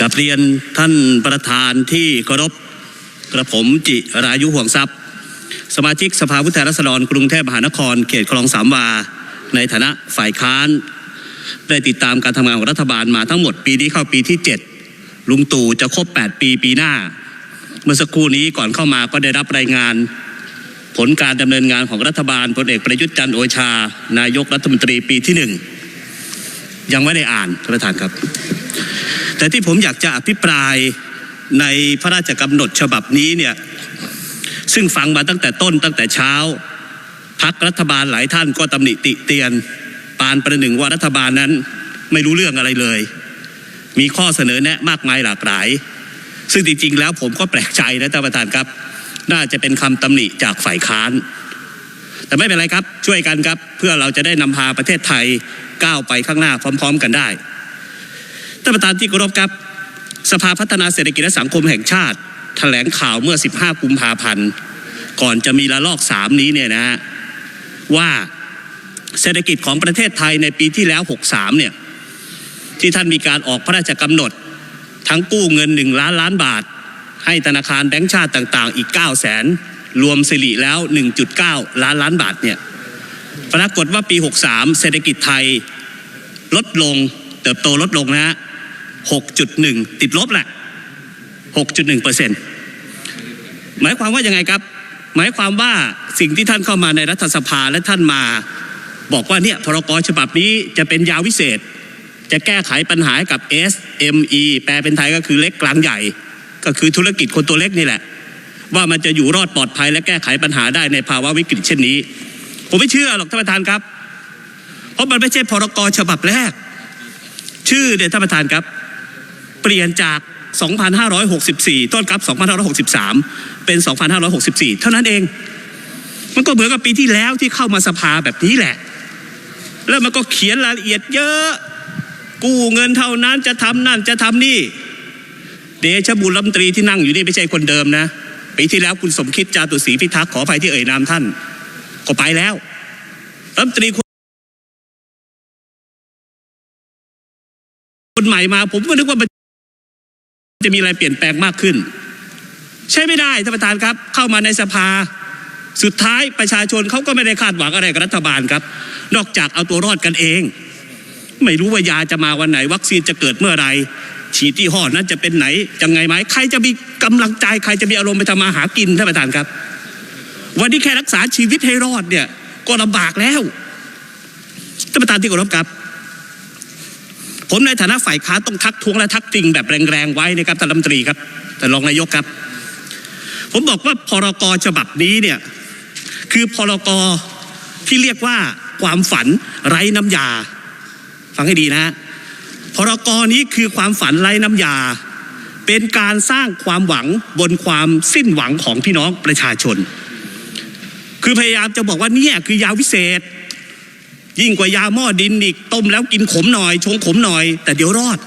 กับเรียนท่านประธานที่เคารพกระผมจิรายุห่วงทรัพย์ สมาชิกสภาผู้แทนราษฎรกรุงเทพมหานครเขตคลองสามวา ในฐานะฝ่ายค้าน ได้ติดตามการทำงานของรัฐบาลมาทั้งหมดปีนี้เข้าปีที่ 7 ลุงตู่จะครบ 8 ปีปีหน้า เมื่อสักครู่นี้ก่อนเข้ามาก็ได้รับรายงาน ผลการดำเนินงานของรัฐบาลพลเอกประยุทธ์จันทร์โอชา นายกรัฐมนตรีปีที่หนึ่งยังไม่ได้อ่านท่านประธานครับ แต่ที่ผมอยากจะอภิปรายในพระราชกำหนดฉบับนี้เนี่ยซึ่งฟังมาตั้งแต่ต้นตั้งแต่เช้าพักรัฐบาลหลายท่านก็ตำหนิติเตียน ปานประหนึ่งว่ารัฐบาลนั้นไม่รู้เรื่องอะไรเลย มีข้อเสนอแนะมากมายหลากหลาย ซึ่งจริงๆแล้วผมก็แปลกใจนะท่านประธานครับ น่าจะเป็นคำตำหนิจากฝ่ายค้าน แต่ไม่เป็นไรครับช่วยกันครับ เพื่อเราจะได้นำพาประเทศไทยก้าวไปข้างหน้าพร้อม ๆ กันได้ ท่านประธานที่เคารพครับ สภาพัฒนาเศรษฐกิจและสังคมแห่งชาติแถลงข่าวเมื่อ 15 กุมภาพันธ์ ก่อนจะมีระลอกสามนี้เนี่ยนะฮะว่าเศรษฐกิจของประเทศไทยในปีที่แล้ว 63 เนี่ยที่ท่านมีการออกพระราชกำหนด ทั้งกู้เงิน 1 ล้านล้านบาท ให้ธนาคารแบงก์ชาติต่างๆ อีก 9 0 0แสนรวมสิริแล้ว 1.9 ล้านล้านบาทเนี่ยปรากฏว่าปี 63 เศรษฐกิจไทยลดลงเติบโตลดลงนะฮะ 6.1 ติดลบแหละ 6.1เปอร์เซ็นต์หมายความว่ายังไงครับ หมายความว่าสิ่งที่ท่านเข้ามาในรัฐสภาและท่านมาบอกว่าเนี่ยพรกฉบับนี้จะเป็นยาวิเศษ จะแก้ไขปัญหากับ SME แปลเป็นไทยก็คือเล็กกลางใหญ่ ก็คือธุรกิจคนตัวเล็กนี่แหละ ว่ามันจะอยู่รอดปลอดภัยและแก้ไขปัญหาได้ในภาวะวิกฤตเช่นนี้ ผมไม่เชื่อหรอกท่านประธานครับ เพราะมันไม่ใช่พรกฉบับแรก ชื่อเนี่ยท่านประธานครับ ปลี่ยนจาก 2,564 ต้นครับ 2,563 เป็น 2,564 เท่านั้นเอง มันก็เหมือนกับปีที่แล้วที่เข้ามาสภาแบบนี้แหละ แล้วมันก็เขียนรายละเอียดเยอะ กู้เงินเท่านั้นจะทำนั่นจะทำนี่ เดชบุญรัมตรีที่นั่งอยู่นี่ไม่ใช่คนเดิมนะ ปีที่แล้วคุณสมคิดจาตุศรีพิทักษ์ขออภัยที่เอ่ยนามท่าน ก็ไปแล้วรัมตรีคนใหม่มาผมก็นึกว่า จะมีอะไรเปลี่ยนแปลงมากขึ้น ใช่ไม่ได้ท่านประธานครับ เข้ามาในสภา สุดท้ายประชาชนเขาก็ไม่ได้คาดหวังอะไรกับรัฐบาลครับ นอกจากเอาตัวรอดกันเอง ไม่รู้ว่ายาจะมาวันไหน วัคซีนจะเกิดเมื่อไรฉีดที่ห้อนั้นจะเป็นไหนยังไงไหมใครจะมีกำลังใจใครจะมีอารมณ์ไปทำมาหากินท่านประธานครับ วันนี้แค่รักษาชีวิตให้รอดเนี่ยก็ลำบากแล้วท่านประธานที่เคารพครับ ผมในฐานะฝ่ายค้าต้องทักท้วงและทักจริงแบบแรงๆไว้นะครับท่านรัฐมนตรีครับท่านรองนายกครับ ผมบอกว่าพรกฉบับนี้เนี่ยคือพรกที่เรียกว่าความฝันไร้น้ำยา ฟังให้ดีนะฮะพรกนี้คือความฝันไร้น้ำยา เป็นการสร้างความหวังบนความสิ้นหวังของพี่น้องประชาชน คือพยายามจะบอกว่านี่คือยาวิเศษ ยิ่งกว่ายาหม้อดินอีกต้มแล้วกินขมหน่อย ชงขมหน่อย แต่เดี๋ยวรอด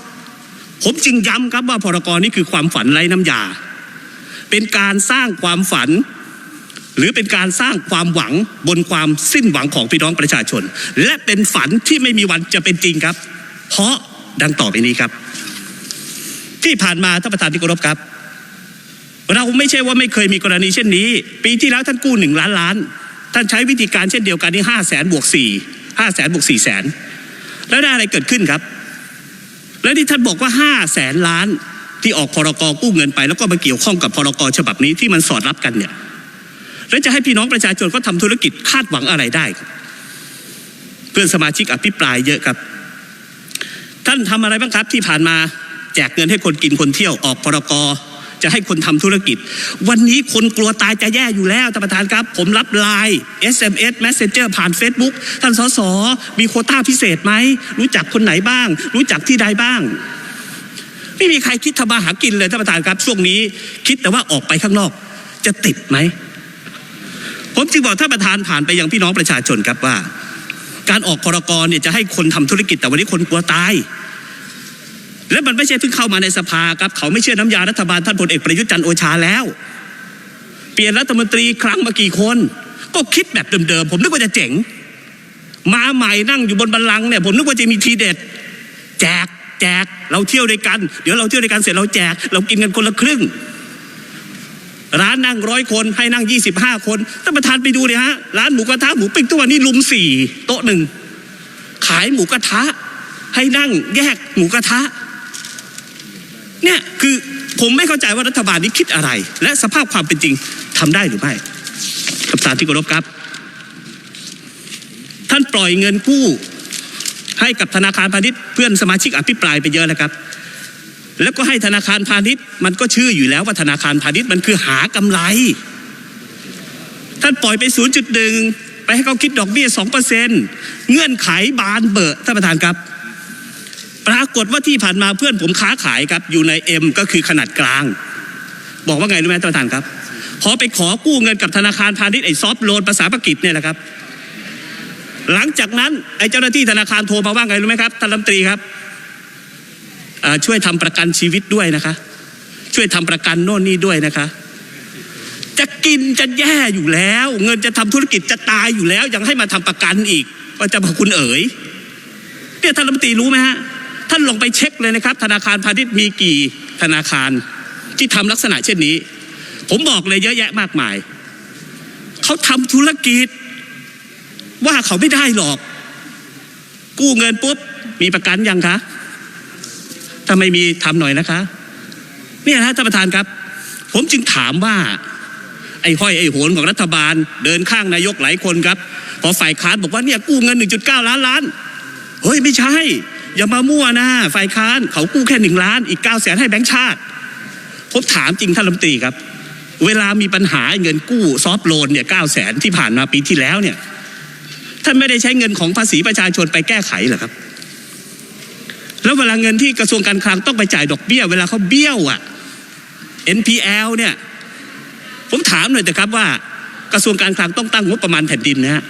ผมจึงย้ำครับว่าพรกรนี้คือความฝันไร้น้ำยา เป็นการสร้างความฝัน หรือเป็นการสร้างความหวังบนความสิ้นหวังของพี่น้องประชาชน และเป็นฝันที่ไม่มีวันจะเป็นจริงครับ เพราะดังต่อไปนี้ครับ ที่ผ่านมาท่านประธานที่เคารพครับ เราไม่ใช่ว่าไม่เคยมีกรณีเช่นนี้ ปีที่แล้วท่านกู้หนึ่งล้านล้าน ท่านใช้วิธีการเช่นเดียวกันที่ห้าแสนบวกสี่ ห้าแสนบวกสี่แสนแล้วได้อะไรเกิดขึ้นครับ แล้วที่ท่านบอกว่าห้าแสนล้านที่ออกพรกกู้เงินไป แล้วก็มาเกี่ยวข้องกับพรกฉบับนี้ที่มันสอดรับกันเนี่ยแล้วจะให้พี่น้องประชาชนก็ทำธุรกิจคาดหวังอะไรได้ เพื่อนสมาชิกอภิปรายเยอะครับ ท่านทำอะไรบ้างครับที่ผ่านมาแจกเงินให้คนกินคนเที่ยวออกพรก จะให้คนทำธุรกิจ วันนี้คนกลัวตายจะแย่อยู่แล้วท่านประธานครับ ผมรับไลน์ SMS Messenger ผ่าน Facebook ท่านสสมีโคต้าพิเศษไหม รู้จักคนไหนบ้าง รู้จักที่ใดบ้าง ไม่มีใครคิดทำมาหากินเลยท่านประธานครับ ช่วงนี้คิดแต่ว่าออกไปข้างนอก จะติดไหม ผมจึงบอกท่านประธานผ่านไปยังพี่น้องประชาชนครับว่า การออกพรกรเนี่ยจะให้คนทำธุรกิจแต่วันนี้คนกลัวตาย และมันไม่ใช่เพิ่งเข้ามาในสภาครับเขาไม่เชื่อน้ำยารัฐบาลท่านพลเอกประยุทธ์จันโอชาแล้ว เปลี่ยนรัฐมนตรีครั้งมากี่คน ก็คิดแบบเดิมๆผมนึกว่าจะเจ๋ง มาใหม่นั่งอยู่บนบัลลังก์เนี่ยผมนึกว่าจะมีทีเด็ด แจกแจกเราเที่ยวด้วยกัน เดี๋ยวเราเที่ยวด้วยกันเสร็จเราแจก เรากินกันคนละครึ่ง ร้านนั่งร้อยคนให้นั่งยี่สิบห้าคนท่านประธานไปดูเลยฮะร้านหมูกระทะหมูปิ้งตัวนี้ลุมสี่โต๊ะหนึ่งขายหมูกระทะให้นั่งแยกหมูกระทะ เนี่ยคือผมไม่เข้าใจว่ารัฐบาลนี้คิดอะไร และสภาพความเป็นจริงทำได้หรือไม่ท่านประธานที่เคารพครับ ท่านปล่อยเงินกู้ ให้กับธนาคารพาณิชย์เพื่อนสมาชิกอภิปรายไปเยอะแล้วครับ แล้วก็ให้ธนาคารพาณิชย์ มันก็ชื่ออยู่แล้วว่าธนาคารพาณิชย์มันคือหากำไร ท่านปล่อยไป 0.1 ไปให้เขาคิดดอกเบี้ย2%เงื่อนไขบานเบอะท่านประธานครับ ปรากฏว่าที่ผ่านมาเพื่อนผมค้าขายครับอยู่ใน M ก็คือขนาดกลาง บอกว่าไงรู้ไหมท่านประธานครับ พอไปขอกู้เงินกับธนาคารพาณิชย์ไอ้ซอฟโลนภาษาปากีสเนี่ยแหละครับ หลังจากนั้นไอ้เจ้าหน้าที่ธนาคารโทรมาว่าไงรู้ไหมครับท่านรัฐมนตรีครับช่วยทำประกันชีวิตด้วยนะคะ ช่วยทำประกันโน่นนี่ด้วยนะคะ จะกินจะแย่อยู่แล้ว เงินจะทำธุรกิจจะตายอยู่แล้ว ยังให้มาทำประกันอีกว่าจะบอกคุณเอ๋ยเนี่ยท่านรัฐมนตรีรู้ไหมฮะ ท่านลงไปเช็คเลยนะครับ ธนาคารพาณิชย์มีกี่ธนาคารที่ทำลักษณะเช่นนี้ ผมบอกเลยเยอะแยะมากมาย เขาทำธุรกิจ ว่าเขาไม่ได้หรอก กู้เงินปุ๊บ มีประกันยังคะ ถ้าไม่มีทำหน่อยนะคะเนี่ยนะท่านประธานครับ ผมจึงถามว่า ไอ้ห้อยไอ้โหนของรัฐบาล เดินข้างนายกหลายคนครับ พอฝ่ายค้านบอกว่าเนี่ยกู้เงิน 1.9 ล้านล้าน เฮ้ยไม่ใช่ อย่ามามั่วนะฝ่ายค้านเขากู้แค่หนึ่งล้านอีก9ก้าแสนให้แบงค์ชาติผมถามจริงท่านรัฐมนตรีครับ เวลามีปัญหาเงินกู้ซอฟต์โลนเนี่ยเก้าแสนที่ผ่านมาปีที่แล้วเนี่ยท่านไม่ได้ใช้เงินของภาษีประชาชนไปแก้ไขเหรอครับ แล้วเวลาเงินที่กระทรวงการคลังต้องไปจ่ายดอกเบี้ย เวลาเขาเบี้ยวอะ NPL เนี่ย ผมถามหน่อยแต่ครับว่ากระทรวงการคลังต้องตั้งงบประมาณแผ่นดินนะฮะ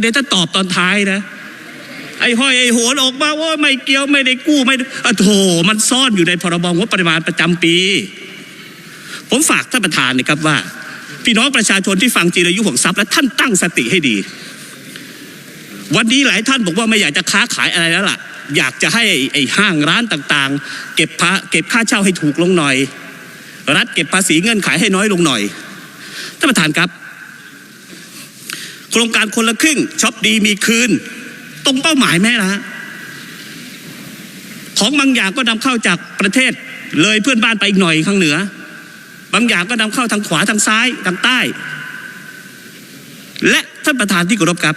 เดี๋ยวถ้าตอบตอนท้ายนะ ไอ้ห้อยไอ้โหนออกมาว่าไม่เกี่ยวไม่ได้กู้ไม่ได้อะโถมันซ่อนอยู่ในพรบงบประมาณประจำปี ผมฝากท่านประธานนะครับว่า พี่น้องประชาชนที่ฟังจีรายุของทรัพย์และท่านตั้งสติให้ดี วันนี้หลายท่านบอกว่าไม่อยากจะค้าขายอะไรแล้วล่ะ อยากจะให้ไอ้ห้างร้านต่างๆ เก็บพระเก็บค่าเช่าให้ถูกลงหน่อย รัฐเก็บภาษีเงื่อนไขให้น้อยลงหน่อยท่านประธานครับ โครงการคนละครึ่งช็อปดีมีคืน ตรงเป้าหมายไหมล่ะฮะของบางอย่างก็นำเข้าจากประเทศเลยเพื่อนบ้านไปอีกหน่อยข้างเหนือ บางอย่างก็นำเข้าทางขวาทางซ้ายทางใต้ และท่านประธานที่เคารพครับ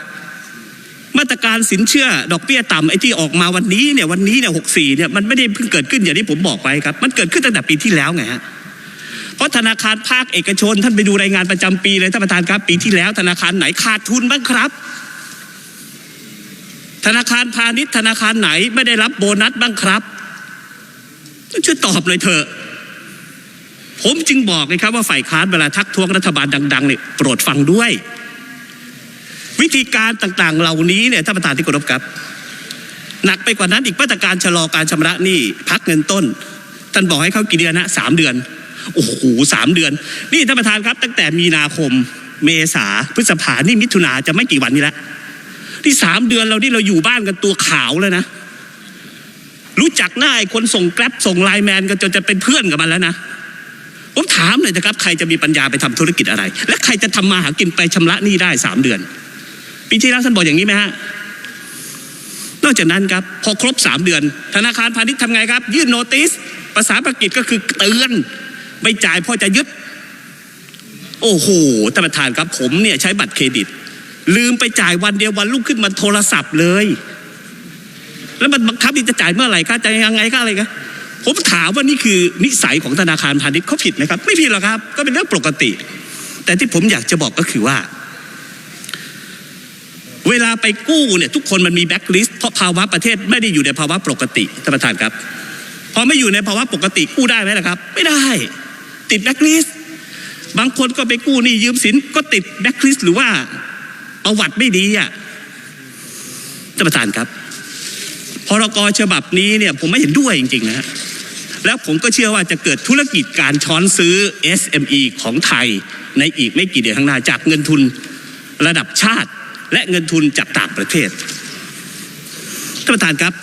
มาตรการสินเชื่อดอกเบี้ยต่ำไอ้ที่ออกมาวันนี้เนี่ยวันนี้เนี่ยหกสี่เนี่ยมันไม่ได้เพิ่งเกิดขึ้นอย่างที่ผมบอกไว้ครับ มันเกิดขึ้นตั้งแต่ปีที่แล้วไงฮะเพราะธนาคารภาคเอกชน ท่านไปดูรายงานประจำปีเลยท่านประธานครับ ปีที่แล้ว ธนาคารไหนขาดทุนบ้างครับ ธนาคารพาณิชย์ธนาคารไหนไม่ได้รับโบนัสบ้างครับช่วยตอบเลยเถอะ ผมจึงบอกเลยครับว่าฝ่ายค้านเวลาทักท้วงรัฐบาลดังๆเนี่ยโปรดฟังด้วย วิธีการต่างๆ เหล่านี้เนี่ยท่านประธานที่เคารพครับ หนักไปกว่านั้นอีกมาตรการชะลอการชำระหนี้พักเงินต้น ท่านบอกให้เขากี่เดือนนะสามเดือนโอ้โหสามเดือน นี่ท่านประธานครับ ตั้งแต่มีนาคม เมษาพฤษภานี่มิถุนาจะไม่กี่วันนี้ละ ที่สามเดือนเรานี่เราอยู่บ้านกันตัวขาวแล้วนะ รู้จักหน้าไอ้คนส่งแกร็บส่งไลน์แมนกันจนจะเป็นเพื่อนกับมันแล้วนะผมถามเลยนะครับ ใครจะมีปัญญาไปทำธุรกิจอะไร และใครจะทำมาหากินไปชำระหนี้ได้สามเดือนปีที่แล้วท่านบอกอย่างนี้ไหมฮะนอกจากนั้นครับพอครบสามเดือน ธนาคารพาณิชย์ทำไงครับ ยื่นโนติสภาษาปากีสก็คือเตือนไม่จ่ายพ่อจะยึด โอ้โหท่านประธานครับผมเนี่ยใช้บัตรเครดิต ลืมไปจ่ายวันเดียววันรุ่งขึ้นมาโทรศัพท์เลย แล้วมันบังคับที่จะจ่ายเมื่อไหร่คะจะยังไงก็อะไรกันผมถามว่านี่คือนิสัยของธนาคารพาณิชย์เขาผิดไหมครับ ไม่ผิดหรอกครับ ก็เป็นเรื่องปกติ แต่ที่ผมอยากจะบอกก็คือว่า เวลาไปกู้เนี่ยทุกคนมันมีแบ็คลิสต์เพราะภาวะประเทศไม่ได้อยู่ในภาวะปกติท่านประธานครับพอไม่อยู่ในภาวะปกติกู้ได้ไหมล่ะครับ ไม่ได้ ติดแบ็คลิสต์บางคนก็ไปกู้นี่ยืมสินก็ติดแบ็คลิสต์หรือว่า ประวัติไม่ดีอะท่านประธานครับพรกฉบับนี้เนี่ยผมไม่เห็นด้วยจริงๆนะฮะแล้วผมก็เชื่อว่าจะเกิดธุรกิจการช้อนซื้อ SME ของไทยในอีกไม่กี่เดือนข้างหน้าจากเงินทุนระดับชาติ และเงินทุนจากต่างประเทศท่านประธานครับ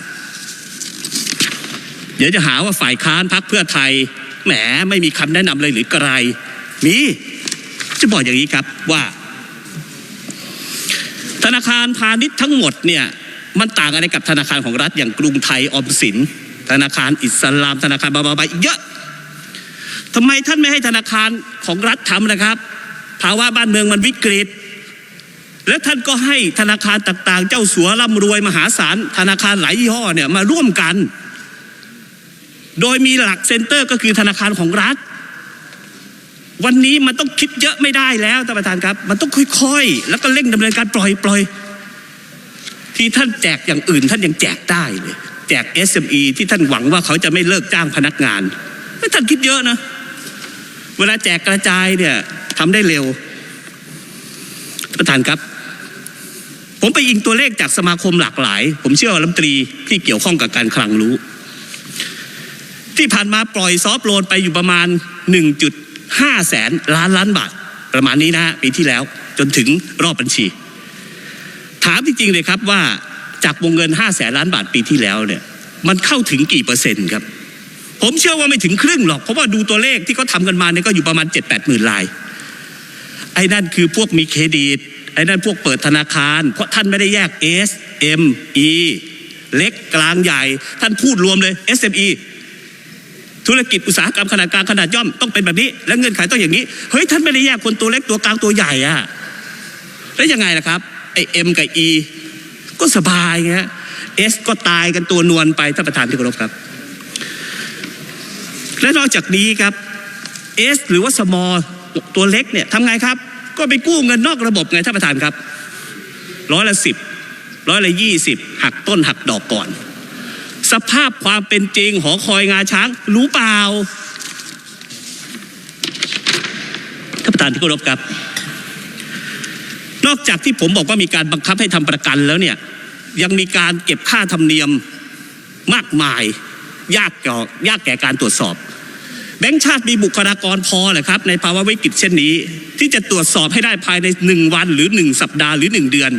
เดี๋ยวจะหาว่าฝ่ายค้านพักเพื่อไทยแหมไม่มีคำแนะนำเลยหรือไกรมีจะบอกอย่างนี้ครับว่า ธนาคารพาณิชย์ทั้งหมดเนี่ยมันต่างอะไรกับธนาคารของรัฐอย่างกรุงไทยออมสิน ธนาคารอิสลาม ธนาคารบาบาบาอีกเยอะทำไมท่านไม่ให้ธนาคารของรัฐทำนะครับ ภาวะบ้านเมืองมันวิกฤต และท่านก็ให้ธนาคารต่างๆ เจ้าสัวร่ำรวยมหาศาลธนาคารหลายยี่ห้อเนี่ยมาร่วมกัน โดยมีหลักเซ็นเตอร์ก็คือธนาคารของรัฐ วันนี้มันต้องคิดเยอะไม่ได้แล้วท่านประธานครับ มันต้องค่อยๆ แล้วก็เร่งดำเนินการปล่อยปล่อยที่ท่านแจกอย่างอื่น ท่านยังแจกได้เลยแจก SME ที่ท่านหวังว่าเขาจะไม่เลิกจ้างพนักงานเฮ้ยท่านคิดเยอะนะ เวลาแจกกระจายเนี่ยทำได้เร็วท่านประธานครับ ผมไปอิงตัวเลขจากสมาคมหลากหลาย ผมเชื่อว่ารัฐมนตรีที่เกี่ยวข้องกับการคลังรู้ ที่ผ่านมาปล่อยซอฟต์โลนไปอยู่ประมาณ 5แสนล้านล้านบาท ประมาณนี้นะฮะปีที่แล้วจนถึงรอบบัญชี ถามจริงๆเลยครับว่าจากวงเงิน5แสนล้านบาทปีที่แล้วเนี่ยมันเข้าถึงกี่เปอร์เซ็นต์ครับ ผมเชื่อว่าไม่ถึงครึ่งหรอก เพราะว่าดูตัวเลขที่เขาทำกันมาเนี่ยก็อยู่ประมาณ 7-8หมื่นลาย ไอ้นั่นคือพวกมีเครดิต ไอ้นั่นพวกเปิดธนาคาร เพราะท่านไม่ได้แยก S M E เล็กกลางใหญ่ ท่านพูดรวมเลย SME ธุรกิจอุตสาหกรรมขนาดกลางขนาดย่อมต้องเป็นแบบนี้ และเงื่อนไขต้องอย่างนี้เฮ้ยท่านไม่ได้แยกคนตัวเล็กตัวกลางตัวใหญ่อะแล้วยังไงล่ะครับไอ้ M กับ E ก็สบายไงฮะ S ก็ตายกันตัวนวลไปท่านประธานที่เคารพครับ และนอกจากนี้ครับ S หรือว่า small ตัวเล็กเนี่ยทำไงครับ ก็ไปกู้เงินนอกระบบไงท่านประธานครับร้อยละสิบร้อยละยี่สิบหักต้นหักดอกก่อน สภาพความเป็นจริงหอคอยงาช้าง รู้เปล่าท่านประธานที่เคารพครับ นอกจากที่ผมบอกว่ามีการบังคับให้ทำประกันแล้วเนี่ยยังมีการเก็บค่าธรรมเนียมมากมาย ยากก่ยากแก่การตรวจสอบ แบงค์ชาติมีบุคลากรพอเหรอครับ ในภาวะวิกฤตเช่นนี้ ที่จะตรวจสอบให้ได้ภายในหนึ่งวันหรือหนึ่งสัปดาห์หรือหนึ่งเดือน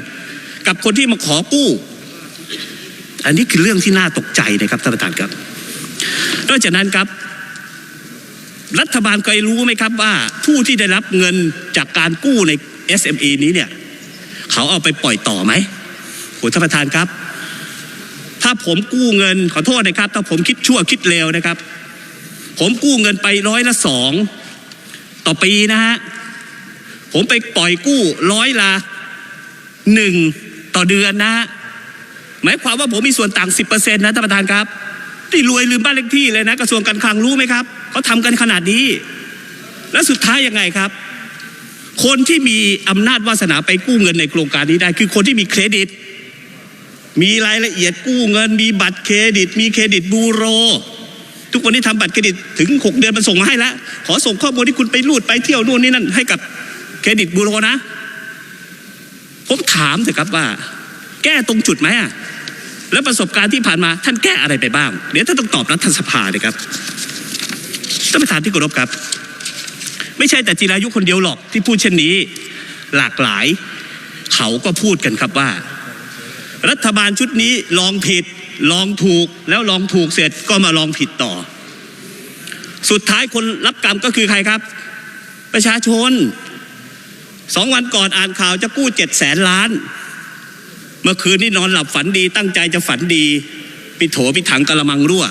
กับคนที่มาขอกู้ อันนี้คือเรื่องที่น่าตกใจนะครับท่านประธานครับ นอกจากนั้นครับ รัฐบาลเคยรู้ไหมครับว่า ผู้ที่ได้รับเงินจากการกู้ใน SME นี้เนี่ย เขาเอาไปปล่อยต่อไหมโอ้ท่านประธานครับ ถ้าผมกู้เงินขอโทษนะครับ ถ้าผมคิดชั่วคิดเลวนะครับ ผมกู้เงินไปร้อยละสองต่อปีนะฮะผมไปปล่อยกู้ร้อยละหนึ่งต่อเดือนนะฮะ หมายความว่าผมมีส่วนต่าง 10%นะท่านประธานครับที่รวยลืมบ้านเลขที่เลยนะ กระทรวงการคลังรู้ไหมครับเขาทำกันขนาดนี้ แล้วสุดท้ายยังไงครับ คนที่มีอำนาจวาสนาไปกู้เงินในโครงการนี้ได้ คือคนที่มีเครดิต มีรายละเอียดกู้เงิน มีบัตรเครดิต มีเครดิตบูโร ทุกวันนี้ทำบัตรเครดิตถึง 6 เดือนมันส่งมาให้แล้ว ขอส่งข้อมูลที่คุณไปรูดไปเที่ยวนู่นนี่นั่นให้กับเครดิตบูโรนะ ผมถามเถอะครับว่า แก้ตรงจุดไหมอะ แล้วประสบการณ์ที่ผ่านมาท่านแก้อะไรไปบ้าง เดี๋ยวท่านต้องตอบรัฐสภาเลยครับท่านประธานที่เคารพครับ ไม่ใช่แต่จิรายุคนเดียวหรอกที่พูดเช่นนี้ หลากหลาย เขาก็พูดกันครับว่า รัฐบาลชุดนี้ลองผิด ลองถูกแล้วลองถูกเสร็จก็มาลองผิดต่อ สุดท้ายคนรับกรรมก็คือใครครับ ประชาชนสองวันก่อนอ่านข่าวจะกู้เจ็ดแสนล้าน เมื่อคืนนี้นอนหลับฝันดี ตั้งใจจะฝันดีปิโถปิถังกระมังรั่ว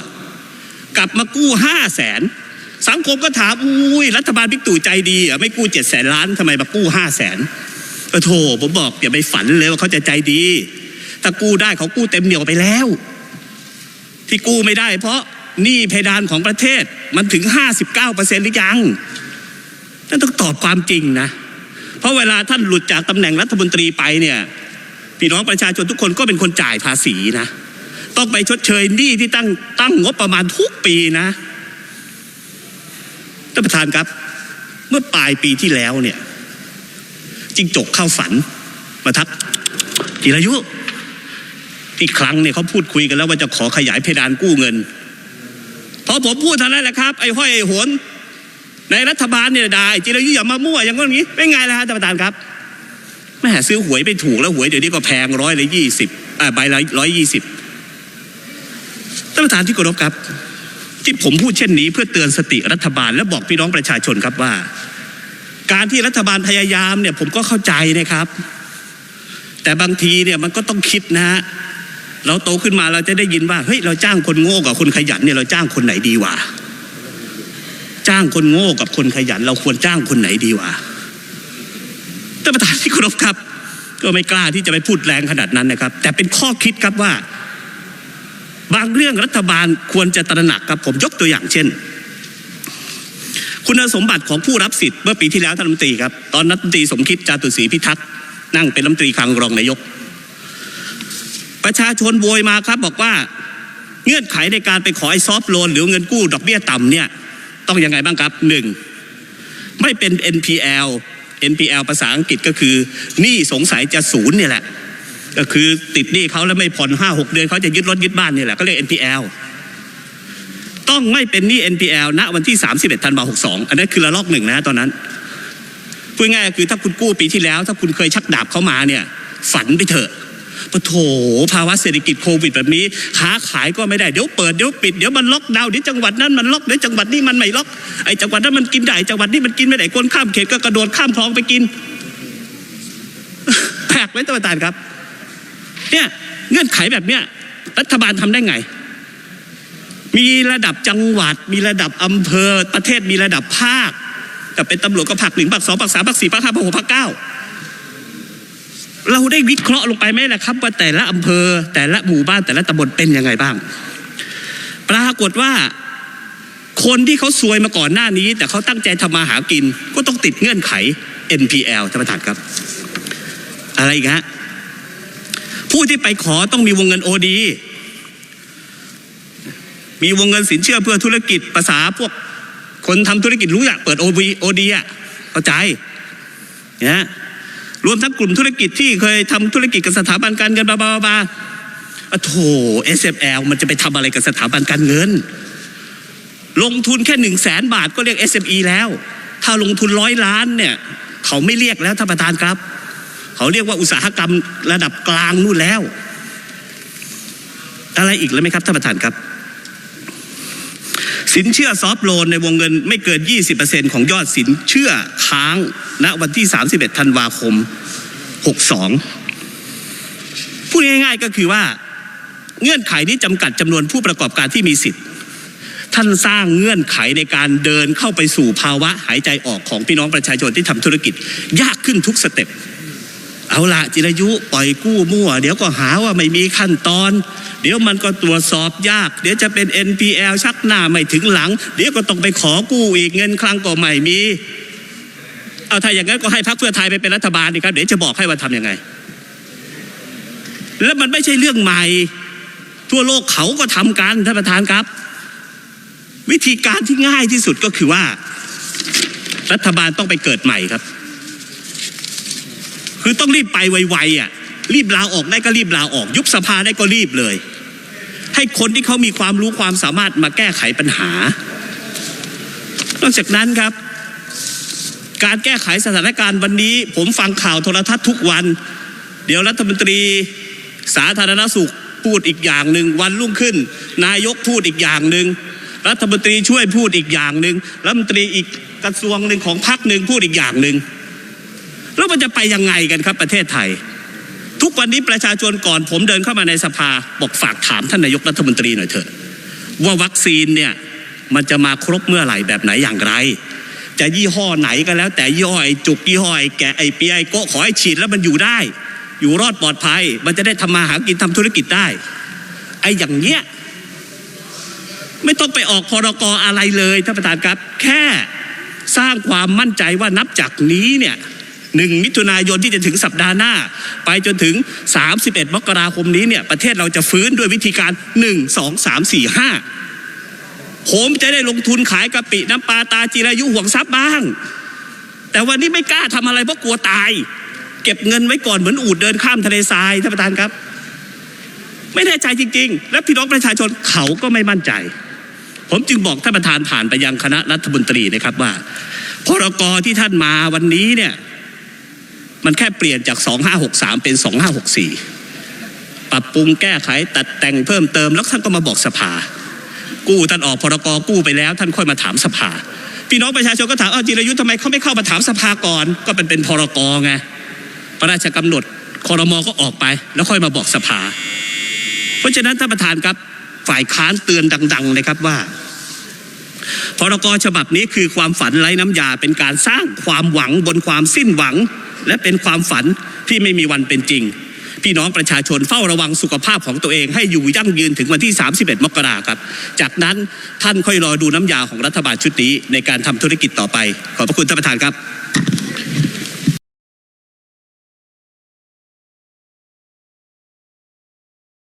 กลับมากู้ห้าแสนสังคมก็ถามอุ้ยรัฐบาลบิ๊กตู่ใจดีเหรอไม่กู้เจ็ดแสนล้านทำไมมากู้ห้าแสนก็โถผมบอกอย่าไปฝันเลยว่าเขาจะใจดี ถ้ากู้ได้เขากู้เต็มเหนียวไปแล้ว ที่กู้ไม่ได้ เพราะหนี้เพดานของประเทศมันถึงห้าสิบเก้าเปอร์เซ็นต์หรือยังท่นต้องตอบความจริงนะ เพราะเวลาท่านหลุดจากตำแหน่งรัฐมนตรีไปเนี่ย พี่น้องประชาชนทุกคนก็เป็นคนจ่ายภาษีนะ ต้องไปชดเชยหนี้ที่ตั้งตั้งงบประมาณทุกปีนะท่านประธานครับ เมื่อปลายปีที่แล้วเนี่ยจิงจกเข้าฝันมาทักจิรายุที่ครั้งเนี่ยเขาพูดคุยกันแล้วว่าจะขอขยายเพดานกู้เงินพอผมพูดเท่านั้นแหละครับไอ้ห้อยไอ้โหนในรัฐบาลเนี่ยได้จิรายุอย่ามามั่วอย่างนั้นอย่างนี้เป็นไงล่ะฮะท่านประธานครับ แม่ซื้อหวยไปถูกแล้วหวยเดี๋ยวนี้ก็แพงร้อยละยี่สิบอ่าใบละร้อยยี่สิบท่านประธานที่เคารพครับ ที่ผมพูดเช่นนี้เพื่อเตือนสติรัฐบาลและบอกพี่น้องประชาชนครับว่า การที่รัฐบาลพยายามเนี่ยผมก็เข้าใจนะครับ แต่บางทีเนี่ยมันก็ต้องคิดนะฮะเราโตขึ้นมาเราจะได้ยินว่าเฮ้ยเราจ้างคนโง่กับคนขยันเนี่ยเราจ้างคนไหนดีวะจ้างคนโง่กับคนขยัน เราควรจ้างคนไหนดีวะ ท่านประธานที่เคารพครับ ก็ไม่กล้าที่จะไปพูดแรงขนาดนั้นนะครับ แต่เป็นข้อคิดครับว่า บางเรื่องรัฐบาลควรจะตระหนักครับผมยกตัวอย่างเช่น คุณสมบัติของผู้รับสิทธิ์เมื่อปีที่แล้วท่านรัฐมนตรีครับตอนรัฐมนตรีสมคิดจาตุศรีพิทักษ์นั่งเป็นรัฐมนตรีคลังรองนายก ประชาชนโวยมาครับบอกว่าเงื่อนไขในการไปขอไอ้ซอฟโลนหรือเงินกู้ดอกเบี้ยต่ำเนี่ยต้องยังไงบ้างครับหนึ่งไม่เป็น NPL NPL ภาษาอังกฤษก็คือหนี้สงสัยจะศูนย์เนี่ยแหละ ก็คือติดหนี้เขาแล้วไม่ผ่อนห้าหกเดือนเขาจะยึดรถยึดบ้านเนี่ยแหละก็เรียก NPL ต้องไม่เป็นหนี้ NPL ณวันที่ 31ธันวาคม62 อันนั้นคือระลอกหนึ่งนะตอนนั้นพูดง่ายคือถ้าคุณกู้ปีที่แล้ว ถ้าคุณเคยชักดาบเข้ามาเนี่ยฝันไปเถอะ ปะโถภาวะเศรษฐกิจโควิดแบบนี้ค้าขายก็ไม่ได้เดี๋ยวเปิดเดี๋ยวปิดเดี๋ยวมันล็อกดาวน์เดี๋ยวจังหวัดนั้นมันล็อกเดี๋ยวจังหวัดนี้มันไม่ล็อกไอ้จังหวัดนั้นมันกินได้จังหวัดนี้มันกินไม่ได้คนข้ามเขตก็กระโดดข้ามคลองไปกินแปลกไหมท่านประธานครับ เนี่ยเงื่อนไขแบบเนี้ยรัฐบาลทำได้ไง มีระดับจังหวัด มีระดับอำเภอประเทศมีระดับภาคแต่เป็นตำรวจก็ภาคหนึ่งภาคสองภาคสามภาคสี่ภาคห้าภาคหกภาคเก้า เราได้วิเคราะห์ลงไปไหมล่ะครับ ว่าแต่ละอำเภอ แต่ละหมู่บ้านแต่ละตำบลเป็นยังไงบ้าง ปรากฏว่าคนที่เขาซวยมาก่อนหน้านี้ แต่เขาตั้งใจทำมาหากิน ก็ต้องติดเงื่อนไข NPL ท่านประธานครับ อะไรอีกฮะผู้ที่ไปขอต้องมีวงเงินโอดีมีวงเงินสินเชื่อเพื่อธุรกิจภาษาพวกคนทำธุรกิจรู้อะเปิดโอวีโอดีอะเข้าใจนะ รวมทั้งกลุ่มธุรกิจที่เคยทำธุรกิจกับสถาบันการเงินบาบาบาบาอะโถ SML มันจะไปทำอะไรกับสถาบันการเงิน ลงทุนแค่หนึ่งแสนบาทก็เรียก SME แล้ว ถ้าลงทุนร้อยล้านเนี่ย เขาไม่เรียกแล้วท่านประธานครับ เขาเรียกว่าอุตสาหกรรมระดับกลางนู่นแล้ว อะไรอีกแล้วไหมครับท่านประธานครับ สินเชื่อซอฟต์โลนในวงเงินไม่เกิน 20%ของยอดสินเชื่อค้างณวันที่ 31 ธันวาคม 62 พูดง่ายๆก็คือว่า เงื่อนไขนี้จำกัดจำนวนผู้ประกอบการที่มีสิทธิ์ ท่านสร้างเงื่อนไขในการเดินเข้าไปสู่ภาวะหายใจออกของพี่น้องประชาชนที่ทำธุรกิจ ยากขึ้นทุกสเต็ปเอาละจิรายุปล่อยกู้มั่ว เดี๋ยวก็หาว่าไม่มีขั้นตอน เดี๋ยวมันก็ตรวจสอบยาก เดี๋ยวจะเป็น NPL ชักหน้าไม่ถึงหลัง เดี๋ยวก็ต้องไปขอกู้อีกเงินคลังก็ไม่มี เอาถ้าอย่างนั้นก็ให้พรรคเพื่อไทยไปเป็นรัฐบาลดีครับ เดี๋ยวจะบอกให้ว่าทำยังไง แล้วมันไม่ใช่เรื่องใหม่ ทั่วโลกเขาก็ทำกันท่านประธานครับ วิธีการที่ง่ายที่สุดก็คือว่า รัฐบาลต้องไปเกิดใหม่ครับ คือต้องรีบไปไวๆอะรีบลาออกได้ก็รีบลาออก ยุบสภาได้ก็รีบเลย ให้คนที่เขามีความรู้ความสามารถมาแก้ไขปัญหา นอกจากนั้นครับ การแก้ไขสถานการณ์วันนี้ ผมฟังข่าวโทรทัศน์ทุกวัน เดี๋ยวรัฐมนตรีสาธารณสุขพูดอีกอย่างหนึ่งวันรุ่งขึ้น นายกพูดอีกอย่างหนึ่งรัฐมนตรีช่วยพูดอีกอย่างหนึ่งรัฐมนตรีอีกกระทรวงหนึ่งของพรรคหนึ่งพูดอีกอย่างหนึ่งแล้วมันจะไปยังไงกันครับประเทศไทย ทุกวันนี้ประชาชนก่อนผมเดินเข้ามาในสภาบอกฝากถามท่านนายกรัฐมนตรีหน่อยเถอะ ว่าวัคซีนเนี่ยมันจะมาครบเมื่อไหร่แบบไหนอย่างไร จะยี่ห้อไหนก็แล้ว แต่ยี่ห้อไอจุกยี่ห้อไอแกะไอปีไอโกะขอให้ฉีดแล้วมันอยู่ได้ อยู่รอดปลอดภัย มันจะได้ทำมาหากินทำธุรกิจได้ไออย่างเงี้ยไม่ต้องไปออกพรกอะไรเลยท่านประธานครับ แค่สร้างความมั่นใจว่านับจากนี้เนี่ย หนึ่งมิถุนายนที่จะถึงสัปดาห์หน้า ไปจนถึง 31 มกราคมนี้เนี่ยประเทศเราจะฟื้นด้วยวิธีการ 1 2 3 4 5 ผมจะได้ลงทุนขายกะปิน้ำปลาตาจีรายุห่วงทรัพย์บ้าง แต่วันนี้ไม่กล้าทำอะไรเพราะกลัวตาย เก็บเงินไว้ก่อนเหมือนอูดเดินข้ามทะเลทรายท่านประธานครับ ไม่แน่ใจจริง ๆ และพี่น้องประชาชนเขาก็ไม่มั่นใจ ผมจึงบอกท่านประธานผ่านไปยังคณะรัฐมนตรีนะครับว่าพรกที่ท่านมาวันนี้เนี่ย มันแค่เปลี่ยนจาก 2563 เป็น 2564 ปรับปรุงแก้ไขตัดแต่งเพิ่มเติมแล้วท่านก็มาบอกสภา กู้ท่านออกพรกกู้ไปแล้ว ท่านค่อยมาถามสภา พี่น้องประชาชนก็ถามเอ้าจิรยุทธ์ทำไมเขาไม่เข้ามาถามสภาก่อน ก็เป็นเป็นพรกไงพระราชกำหนดคอรมอก็ออกไป แล้วค่อยมาบอกสภา เพราะฉะนั้นท่านประธานครับฝ่ายค้านเตือนดัง ๆ เลยครับว่าพรกฉบับนี้คือความฝันไร้น้ำยาเป็นการสร้างความหวังบนความสิ้นหวัง และเป็นความฝันที่ไม่มีวันเป็นจริง พี่น้องประชาชนเฝ้าระวังสุขภาพของตัวเอง ให้อยู่ยั่งยืนถึงวันที่ 31 มกราครับ จากนั้นท่านค่อยรอดูน้ำยาของรัฐบาลชุดนี้ในการทำธุรกิจต่อไป ขอบพระคุณท่านประธานครับ